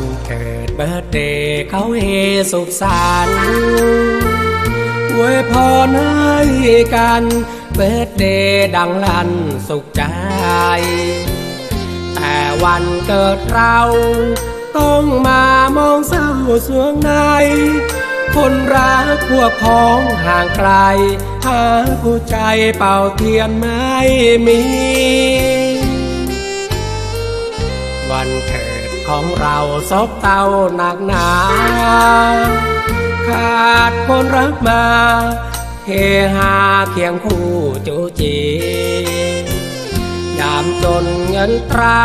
วันเกิดเบิร์ดเดย์เขาเฮสุขสันต์อวยพรให้กันเบิร์ดเดย์ดังลั่นสุขใจ แต่วันเกิดเราต้องมามองเศร้าสวงใน คนรักพวกพ้องห่างไกล หาผู้ใจเป่าเทียนไม่มี วันเกิด ของเราซบเตาหนักหนา ขาดคนรักมาเฮฮาเคียงคู่จูจียามจนเงินตรา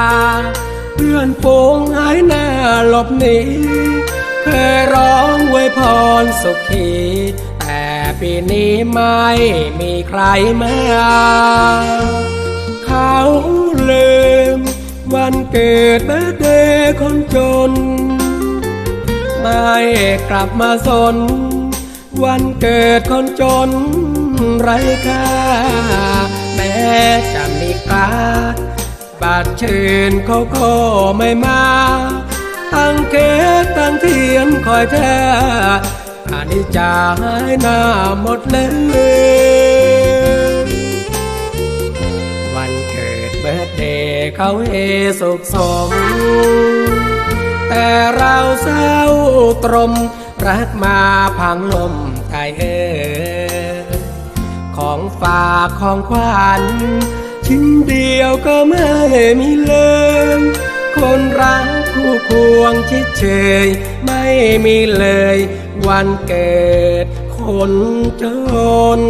เพื่อนฝูงหายหน้าหลบหนีเคยร้องไว้พรสุขี แต่ปีนี้ไม่มีใครมาเขา วันเกิดเบอร์เดย์คนจน ไม่กลับมาสน วันเกิดคนจนไรค่าแม้จะมีกาดบัตรเชิญเขาก็ไม่มา ตั้งเค้กตั้งเทียนคอยแท้อันนี้จะหายหน้าหมดเลย เขาเฮสุขสมแต่เราเศร้าตรม รักมาพังลมใจเออของฝากของขวัญชิ้นเดียวก็ไม่มีเลยคนรักคู่ควงชิดเชยไม่มีเลย วันเกิดคนจน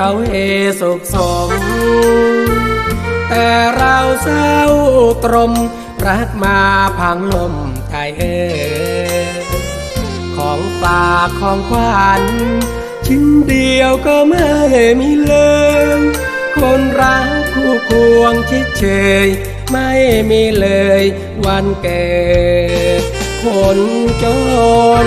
เขาเฮสุขสม แต่เราเศร้าตรม รักมาพังลมใจเออของฝากของขวัญชิ้นเดียวก็ไม่มีเลยคนรักคู่ควงชิดเชยไม่มีเลยวันเกิดคนจน